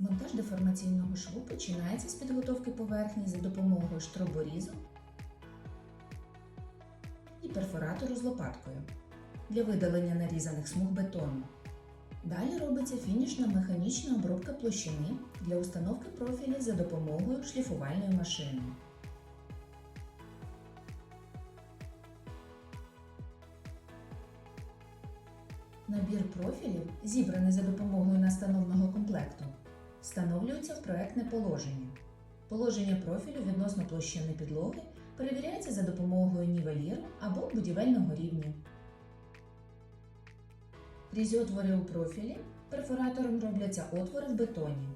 Монтаж деформаційного шву починається з підготовки поверхні за допомогою штроборізу і перфоратору з лопаткою для видалення нарізаних смуг бетону. Далі робиться фінішна механічна обробка площини для установки профілів за допомогою шліфувальної машини. Набір профілів, зібраний за допомогою настановного комплекту, встановлюється в проектне положення. Положення профілю відносно площини підлоги перевіряється за допомогою нівеліру або будівельного рівня. Крізь отвори у профілі перфоратором робляться отвори в бетоні.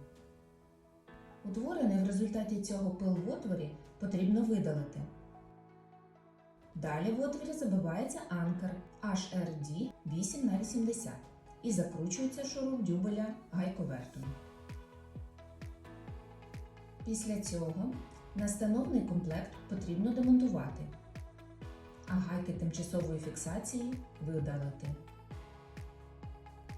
Утворений в результаті цього пил в отворі потрібно видалити. Далі в отворі забивається анкер HRD 8х80 і закручується шуруп дюбеля гайковертом. Після цього настановний комплект потрібно демонтувати, а гайки тимчасової фіксації видалити.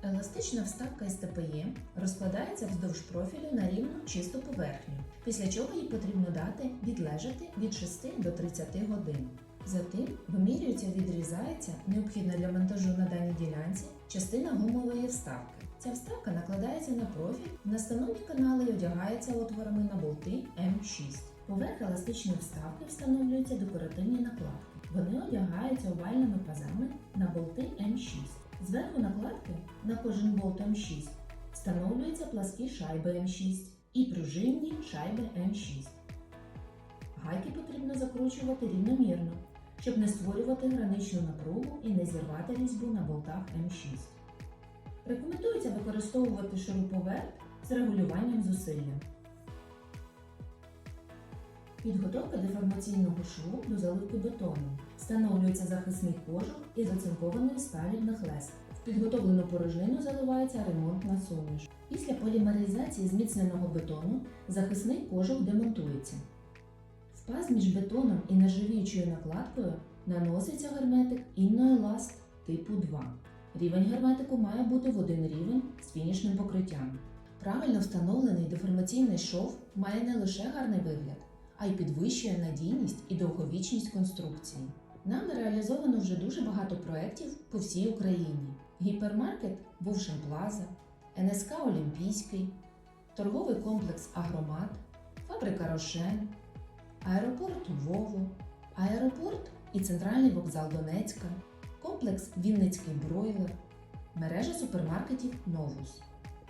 Еластична вставка СТПЄ розкладається вздовж профілю на рівну чисту поверхню, після чого їй потрібно дати відлежати від 6 до 30 годин. Затим вимірюється відрізається необхідна для монтажу на даній ділянці частина гумової вставки. Ця вставка накладається на профіль, в настановні канали і одягається отворами на болти М6. Поверх еластичної вставки встановлюються декоративні накладки. Вони одягаються овальними пазами на болти М6. Зверху накладки на кожен болт М6 встановлюються пласкі шайби М6 і пружинні шайби М6. Гайки потрібно закручувати рівномірно, щоб не створювати граничну напругу і не зірвати різьбу на болтах М6. Рекомендується використовувати шуруповерт з регулюванням зусилля. Підготовка деформаційного шву до заливки бетону. Встановлюється захисний кожух із оцинкованої сталі нахлест. В підготовлену порожнину заливається ремонтна суміш. Після полімеризації зміцненого бетону захисний кожух демонтується. В паз між бетоном і нержавіючою накладкою наноситься герметик інноеласт типу 2. Рівень герметику має бути в один рівень з фінішним покриттям. Правильно встановлений деформаційний шов має не лише гарний вигляд, а й підвищує надійність і довговічність конструкції. Нами реалізовано вже дуже багато проєктів по всій Україні: гіпермаркет Бувшин Плаза, НСК Олімпійський, торговий комплекс Агромат, фабрика Рошен, аеропорт Львову, аеропорт і центральний вокзал Донецька, комплекс Вінницький бройлер, мережа супермаркетів Новус.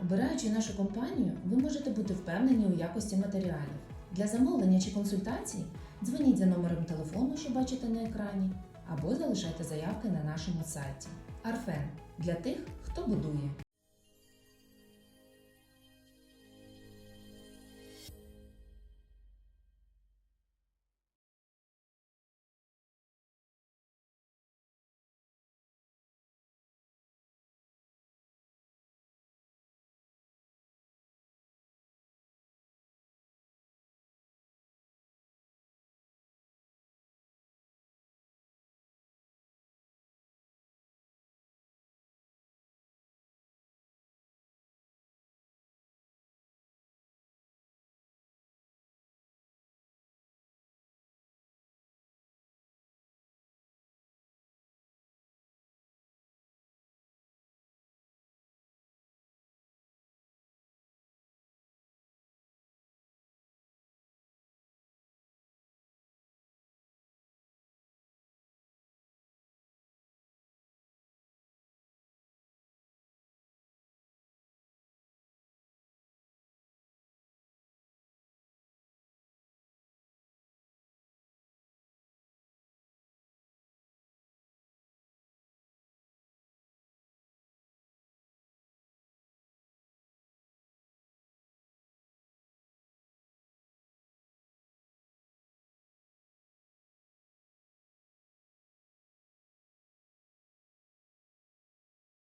Обираючи нашу компанію, ви можете бути впевнені у якості матеріалів. Для замовлення чи консультацій дзвоніть за номером телефону, що бачите на екрані, або залишайте заявки на нашому сайті. Арфен для тих, хто будує.